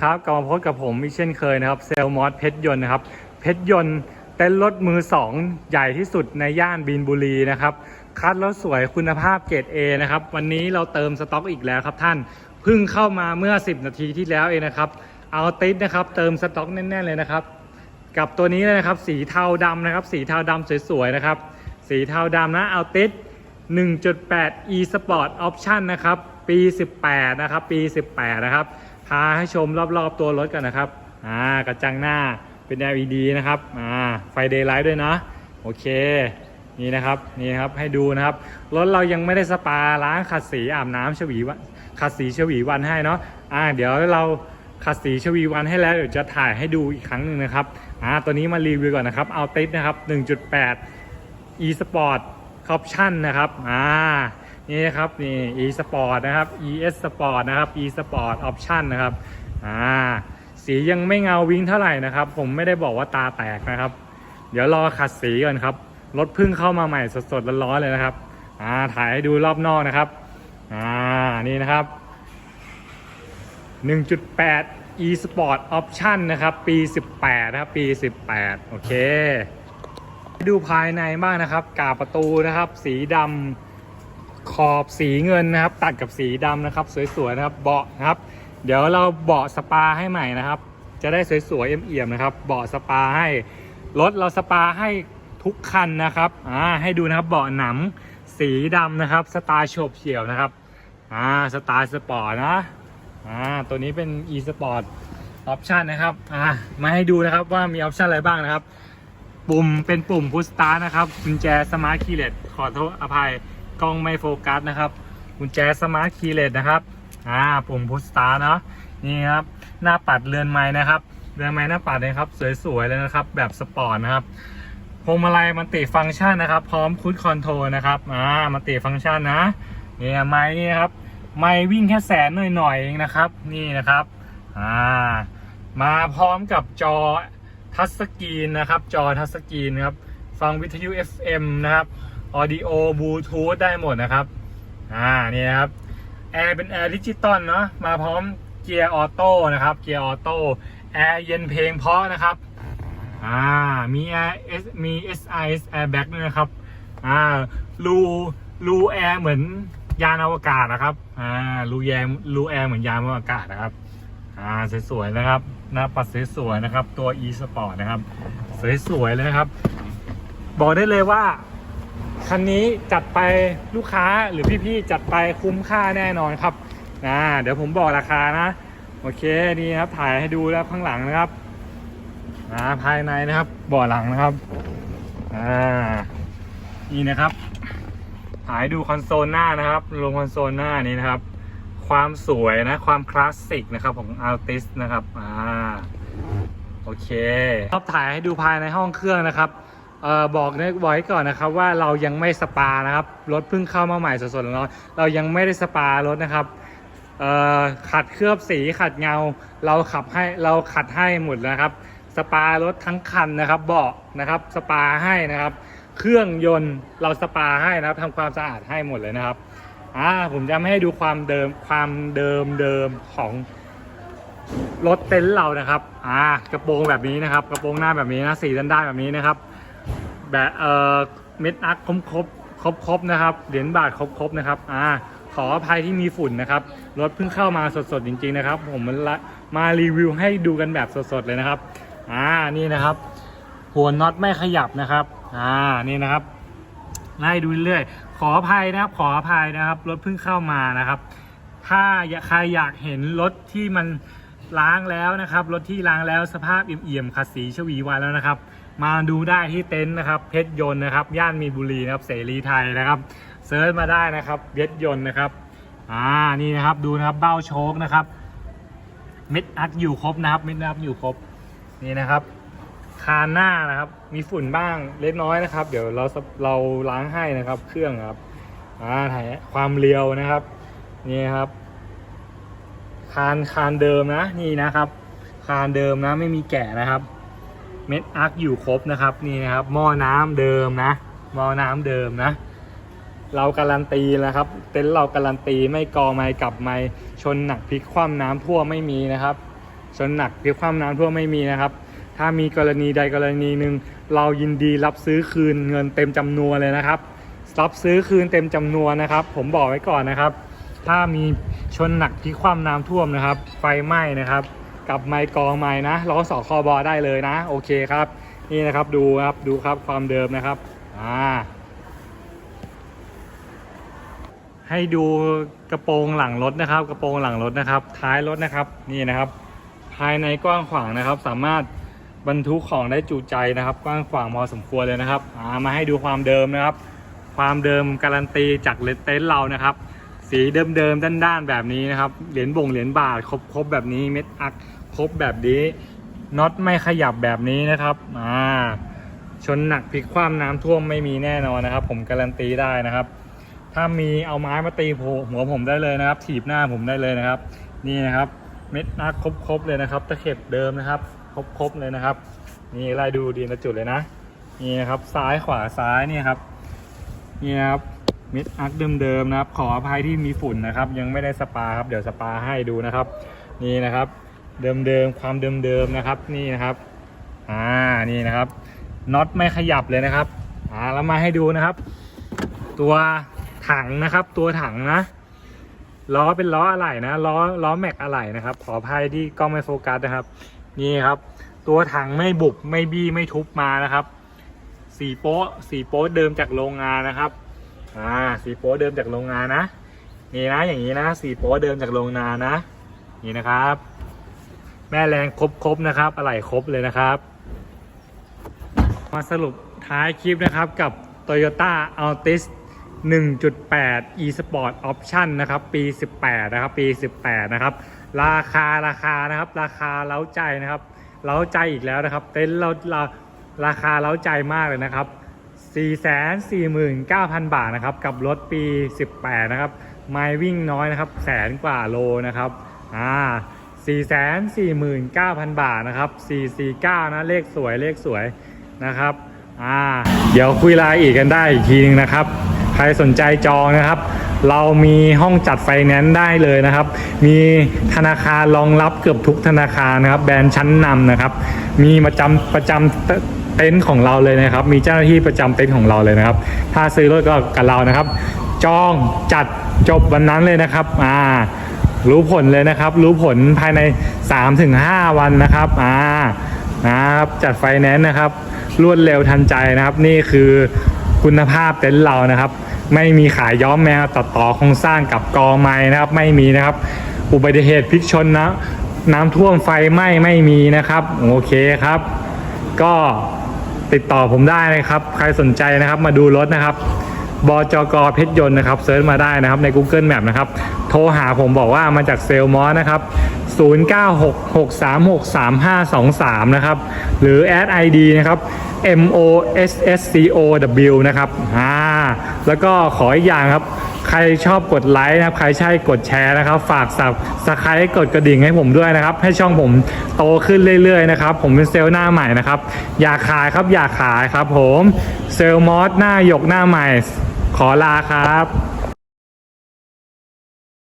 ครับกลับมาพบกับผมอีกเช่นเคยนะครับเซลมอสเพชรยนต์นะครับเพชรยนต์เต้นรถมือสองใหญ่ที่สุดในย่านบินบุรีนะครับคัดแล้วสวยคุณภาพเกรด A นะครับวันนี้เราเติมสต็อกอีกแล้วครับท่านเพิ่งเข้ามาเมื่อ 10 นาทีที่แล้วเองนะครับเอาติดนะครับเติมสต็อกแน่นๆเลยนะครับ กับตัวนี้เลยนะครับสีเทาดำนะครับสีเทาดำสวยๆนะครับสีเทาดำนะเอาติด1.8 e sport option นะครับปี 18 นะครับ ปี 18 นะครับ พาให้ชมรอบๆตัวรถกันนะครับอ่ากระจังหน้าเป็น LED นะครับอ่าไฟเดย์ไลท์ด้วยนะโอเคนี่นะครับนี่ครับให้ดูนะครับรถเรายังไม่ได้สปาล้างขัดสีอาบน้ำฉวีวันขัดสีฉวีวันให้เนาะอ่าเดี๋ยวเราขัดสีฉวีวันให้แล้วเดี๋ยวจะถ่ายให้ดูอีกครั้งหนึ่งนะครับอ่าตัวนี้มารีวิวก่อนนะครับเอาติดนะครับ 1.8 e sport option นะครับอ่า นี่ครับนี่ e sport นะครับ es sport นะครับ e sport option นะครับอ่าสียังไม่เงาวิ้งเท่าไหร่นะครับ ผมไม่ได้บอกว่าตาแตกนะครับ เดี๋ยวรอขัดสีก่อนครับรถเพิ่งเข้ามาใหม่สดๆร้อนๆเลยนะครับอ่าถ่ายให้ดูรอบนอกนะครับอ่านี่นะครับ 1.8 e sport option นะครับ ปี 18 นะครับ ปี 18 โอเค ดูภายในบ้างนะครับกาประตูนะครับ สีดำ ขอบสีเงินนะครับ ตัดกับสีดำนะครับ สวยๆนะครับเบาะนะครับ เดี๋ยวเราเบาะสปาให้ใหม่นะครับ จะได้สวยๆเอี่ยมๆนะครับเบาะสปาให้รถเราสปาให้ทุกคันนะครับอ่าให้ดูนะครับเบาะหนังสีดำนะครับสไตล์โฉบเฉี่ยวนะครับอ่าสไตล์สปอร์ตนะอ่าตัวนี้เป็น e sport option นะครับอ่ามาให้ดูนะครับว่ามีออปชันอะไรบ้างนะครับ ปุ่มเป็นปุ่มพุ s สตาร์นะครับกุญแจสมาร์ทคีย์เลสขอโทษอภัย กล้องไม่โฟกัสนะครับกุญแจสมาร์ทคีย์เลสนะครับอ่าปุ่มพุ s สตาร์เนาะนี่ครับหน้าปัดเรือนไม้นะครับเรือนไม้หน้าปัดนะครับสวยๆเลยนะครับแบบสปอร์ตนะครับพวงมาลัยมันติฟังก์ชันนะครับ พร้อมคุดคอนโทรลนะครับอ่ามันติฟังก์ชันนะนี่ไม้นี่ครับไม้วิ่งแค่แสนหน่อยๆเองนะครับนี่นะครับอ่ามาพร้อมกับจอทัชสกรีนนะครับ จอทัชสกรีนครับฟังวิทยุ FM นะครับ ออดิโอบลูทูธได้หมดนะครับ อ่านี่นะครับแอร์เป็นแอร์ดิจิตอลเนาะมาพร้อมเกียร์ออโต้นะครับเกียร์ออโต้แอร์เย็นเพลงเพาะนะครับอ่ามีแอร์มี SIS airbag ด้วยนะครับอ่ารูรูแอร์เหมือนยานอวกาศนะครับอ่ารูแยร์รูแอร์เหมือนยานอวกาศนะครับอ่าสวยๆนะครับหน้าปัดสวยๆนะครับตัว e sport นะครับ สวยๆเลยนะครับ บอกได้เลยว่า คันนี้จัดไปลูกค้าหรือพี่ๆจัดไปคุ้มค่าแน่นอนครับนะเดี๋ยวผมบอกราคานะ โอเคนี่ครับถ่ายให้ดูแล้วข้างหลังนะครับอ่าภายในนะครับเบ่อหลังนะครับอ่านี่นะครับถ่ายดูคอนโซลหน้านะครับลงคอนโซลหน้านี้นะครับ ความสวยนะความคลาสสิกนะครับของ Altis นะครับอ่าโอเครอบถ่ายให้ดูภายในห้องเครื่องนะครับ เอ่อบอกในไว้ก่อนนะครับว่าเรายังไม่สปานะครับรถเพิ่งเข้ามาใหม่สดๆร้อนๆเรายังไม่ได้สปารถนะครับเอ่อขัดเคลือบสีขัดเงา เราขับให้เราขัดให้หมดนะครับ สปารถทั้งคันนะครับเบาะนะครับสปาให้นะครับ เครื่องยนต์เราสปาให้นะครับทำความสะอาดให้หมดเลยนะครับอ่าผมจะไม่ให้ดูความเดิมความเดิมเดิมของรถเต็นท์เรานะครับ อ่ากระโปรงแบบนี้นะครับ กระโปรงหน้าแบบนี้นะสีด้านด้านแบบนี้นะครับ แบบเอ่อเม็ดอักครบครบครบครบนะครับเหรียญบาทครบครบนะครับอ่าขออภัยที่มีฝุ่นนะครับรถเพิ่งเข้ามาสดๆจริง ๆนะครับ ผมมามารีวิวให้ดูกันแบบสดๆเลยนะครับอ่านี่นะครับ หัวน็อตไม่ขยับนะครับอ่านี่นะครับไล่ดูเรื่อยขออภัยนะครับ ขออภัยนะครับรถเพิ่งเข้ามานะครับ ถ้าใครอยากเห็นรถที่มันล้างแล้วนะครับรถที่ล้างแล้วสภาพเอี่ยมๆขัดสีชวีวันแล้วนะครับ มาดูได้ที่เต็นท์นะครับเพชรยนต์นะครับ ย่านมีบุรีนะครับเสรีไทยนะครับเซิร์ชมาได้นะครับเพชรยนต์นะครับอ่านี่นะครับดูนะครับเบ้าโชคนะครับเม็ดอัดอยู่ครบนะครับเม็ดอัดอยู่ครบนี่นะครับคานหน้านะครับมีฝุ่นบ้างเล็กน้อยนะครับ เดี๋ยวเราเราล้างให้นะครับเครื่องครับอ่าถ่ายความเรียวนะครับนี่ครับคานคานเดิมนะนี่นะครับ คานเดิมนะไม่มีแกะนะครับ เม็ดอาร์คอยู่ครบนะครับนี่นะครับหม้อน้ำเดิมนะหม้อน้ำเดิมนะ เราการันตีนะครับ เต็นท์เราการันตีไม่กอไม่กลับไม่ชนหนักพลิกคว่ำน้ำท่วมไม่มีนะครับ ชนหนักพลิกคว่ำน้ำท่วมไม่มีนะครับ ถ้ามีกรณีใดกรณีหนึ่งเรายินดีรับซื้อคืนเงินเต็มจำนวนเลยนะครับ รับซื้อคืนเต็มจำนวนนะครับ ผมบอกไว้ก่อนนะครับ ถ้ามีชนหนักพลิกคว่ำน้ำท่วมนะครับ ไฟไหม้นะครับ กับไม้กองไม้นะล้อสอคอบอได้เลยนะ โอเคครับ นี่นะครับดูครับดูครับความเดิมนะครับอ่าให้ดูกระโปรงหลังรถนะครับ กระโปรงหลังรถนะครับ ท้ายรถนะครับนี่นะครับ ภายในกว้างขวางนะครับ สามารถบรรทุกของได้จุใจนะครับ กว้างขวางพอสมควรเลยนะครับอ่ามาให้ดูความเดิมนะครับ ความเดิมการันตีจากเลนเต็นเรานะครับ สีเดิมๆด้านๆแบบนี้นะครับ เหรียญบ่งเหรียญบาทครบๆแบบนี้เม็ดอักครบแบบนี้น็อตไม่ขยับแบบนี้นะครับอ่าชนหนักพลิกคว่ำน้ำท่วมไม่มีแน่นอนนะครับ ผมการันตีได้นะครับ ถ้ามีเอาไม้มาตีหัวผมได้เลยนะครับ ถีบหน้าผมได้เลยนะครับ นี่นะครับเม็ดนักครบๆเลยนะครับตะเข็บเดิมนะครับครบๆเลยนะครับ นี่ไล่ดูดีนะจุดเลยนะนี่นะครับซ้ายขวาซ้ายนี่ครับนี่นะครับ ม็ดอักเดิมๆนะครับ ขออภัยที่มีฝุ่นนะครับ ยังไม่ได้สปาครับ เดี๋ยวสปาให้ดูนะครับ นี่นะครับ เดิมๆความเดิมๆนะครับ นี่นะครับ อ่า นี่นะครับน็อตไม่ขยับเลยนะครับ อ่า แล้วมาให้ดูนะครับ ตัวถังนะครับ ตัวถังนะล้อเป็นล้ออะไหล่นะล้อล้อแม็กอะไหล่นะครับ ขออภัยที่กล้องไม่โฟกัสนะครับ นี่ครับ ตัวถังไม่บุบไม่บี้ไม่ทุบมานะครับ สีโป๊ะสีโป๊ะเดิมจากโรงงานนะครับ อ่าสีโป๊เดิมจากโรงงานนะนี่นะอย่างนี้นะสีโป๊เดิมจากโรงงานนะ นี่นะครับ แม่แรงครบๆนะครับอะไหล่ครบเลยนะครับ มาสรุปท้ายคลิปนะครับกับ Toyota Altis 1.8 e-sport option นะครับ ปี 18 นะครับ ปี 18 นะครับ ราคา ราคา นะครับ ราคาเล้าใจนะครับ เล้าใจอีกแล้วนะครับ เต็นท์เรา ราคาเล้าใจมากเลยนะครับ 449,000 บาทนะครับกับรถปี 18 นะครับไมล์วิ่งน้อยนะครับแสนกว่าโลนะครับอ่า449,000 บาทนะครับ449 นะเลขสวยเลขสวยนะครับอ่าเดี๋ยวคุยรายอียดกันได้อีกทีนึงนะครับ ใครสนใจจองนะครับ เรามีห้องจัดไฟแนนซ์ได้เลยนะครับ มีธนาคารรองรับเกือบทุกธนาคารนะครับ แบรนด์ชั้นนำนะครับ มีประจำประจำ เต็นท์ของเราเลยนะครับ มีเจ้าหน้าที่ประจำเต็นท์ของเราเลยนะครับ ถ้าซื้อรถก็กับเรานะครับ จองจัดจบวันนั้นเลยนะครับ อ่า รู้ผลเลยนะครับ รู้ผลภายใน 3-5 วันนะครับ อ่านะครับจัดไฟแนนซ์นะครับ รวดเร็วทันใจนะครับ นี่คือคุณภาพเต็นท์เรานะครับ ไม่มีขายย้อมแมวตัดต่อโครงสร้างกับกอไม้นะครับ ไม่มีนะครับ อุบัติเหตุพลิกชนนะน้ำท่วมไฟไหม้ไม่มีนะครับ โอเคครับ ก็ ติดต่อผมได้นะครับ ใครสนใจนะครับมาดูรถนะครับ บจกเพชรยนต์นะครับเซิร์ชมาได้นะครับใน Google Map นะครับ โทรหาผมบอกว่ามาจากเซลมอสนะครับ 0966363523 นะครับ หรือแอด ID นะครับ M O S S C O W นะครับอ่าแล้วก็ขออีกอย่างครับ ใครชอบกดไลค์นะครับ ใครใช่กดแชร์นะครับ ฝากสับสไครต์กดกระดิ่งให้ผมด้วยนะครับ ให้ช่องผมโตขึ้นเรื่อยๆนะครับ ผมเป็นเซลล์หน้าใหม่นะครับ อยากขายครับอยากขายครับผม เซลล์มอสหน้าหยกหน้าใหม่ ขอลาครับ